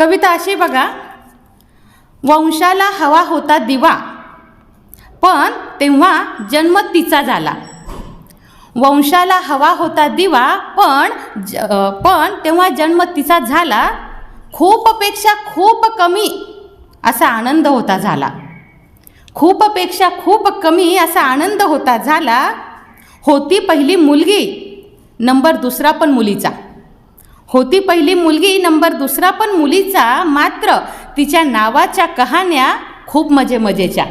कविता अशी बघा. वंशाला हवा होता दिवा पण तेव्हा जन्म तिचा झाला. वंशाला हवा होता दिवा पण ज पण तेव्हा जन्म तिचा झाला. खूपपेक्षा खूप कमी असा आनंद होता झाला. खूपपेक्षा खूप कमी असा आनंद होता झाला. होती पहिली मुलगी नंबर दुसरा पण मुलीचा. होती पहिली मुलगी नंबर दुसरा पण मुलीचा मात्र तिच्या नावाच्या कहाण्या खूप मजे मजेच्या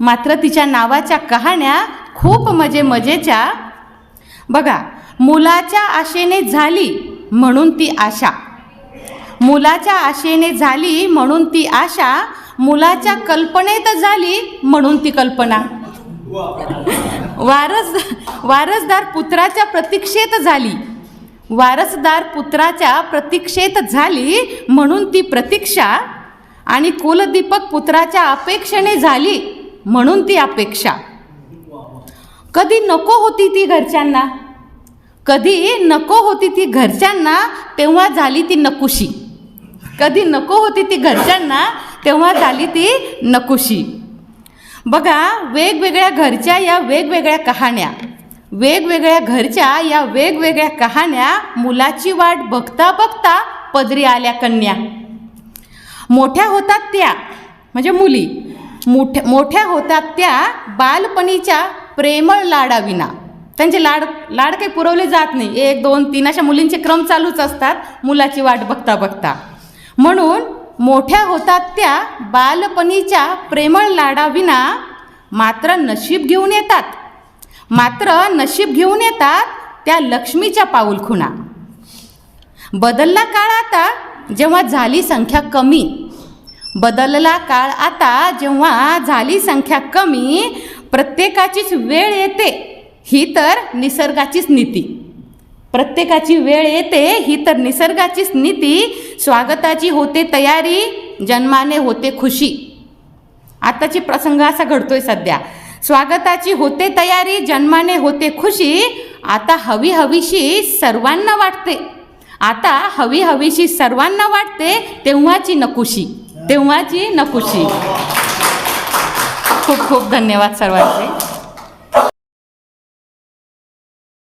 मात्र तिच्या नावाच्या कहाण्या खूप मजे मजेच्या बघा मुलाच्या आशेने झाली म्हणून ती आशा. मुलाच्या आशेने झाली म्हणून ती आशा मुलाच्या कल्पनेत झाली म्हणून ती कल्पना. वारस वारसदार पुत्राच्या प्रतीक्षेत झाली. वारसदार पुत्राच्या प्रतीक्षेत झाली म्हणून ती प्रतीक्षा आणि कुलदीपक पुत्राच्या अपेक्षेने झाली म्हणून ती अपेक्षा. कधी नको होती ती घरच्यांना? कधी नको होती ती घरच्यांना तेव्हा झाली ती नकुशी. कधी नको होती ती घरच्यांना तेव्हा झाली ती नकुशी. बघा वेगवेगळ्या घरच्या या वेगवेगळ्या कहाण्या. वेगवेगळ्या घरच्या या वेगवेगळ्या कहाण्या मुलाची वाट बघता बघता पदरी आल्या कन्या. मोठ्या होतात त्या म्हणजे मुली. मोठ्या मोठ्या होतात त्या बालपणीच्या प्रेमळ लाडाविना. त्यांचे लाड लाड काही पुरवले जात नाही. एक दोन तीन अशा मुलींचे क्रम चालूच असतात मुलाची वाट बघता बघता. म्हणून मोठ्या होतात त्या बालपणीच्या प्रेमळ लाडाविना मात्र नशीब घेऊन येतात. मात्र नशीब घेऊन येतात त्या लक्ष्मीच्या पाऊलखुणा. बदलला काळ आता जेव्हा झाली संख्या कमी. बदलला काळ आता जेव्हा झाली संख्या कमी प्रत्येकाचीच वेळ येते ही तर निसर्गाचीच नीती. प्रत्येकाची वेळ येते ही तर निसर्गाचीच नीती. स्वागताची होते तयारी जन्माने होते खुशी. आताची प्रसंग असा घडतोय सध्या. स्वागताची होते तयारी जन्माने होते खुशी आता हवी हवीशी सर्वांना वाटते. आता हवी हवीशी सर्वांना वाटते तेव्हाची नकुशी तेव्हाची नकुशी. खूप खूप धन्यवाद सर्वांचे.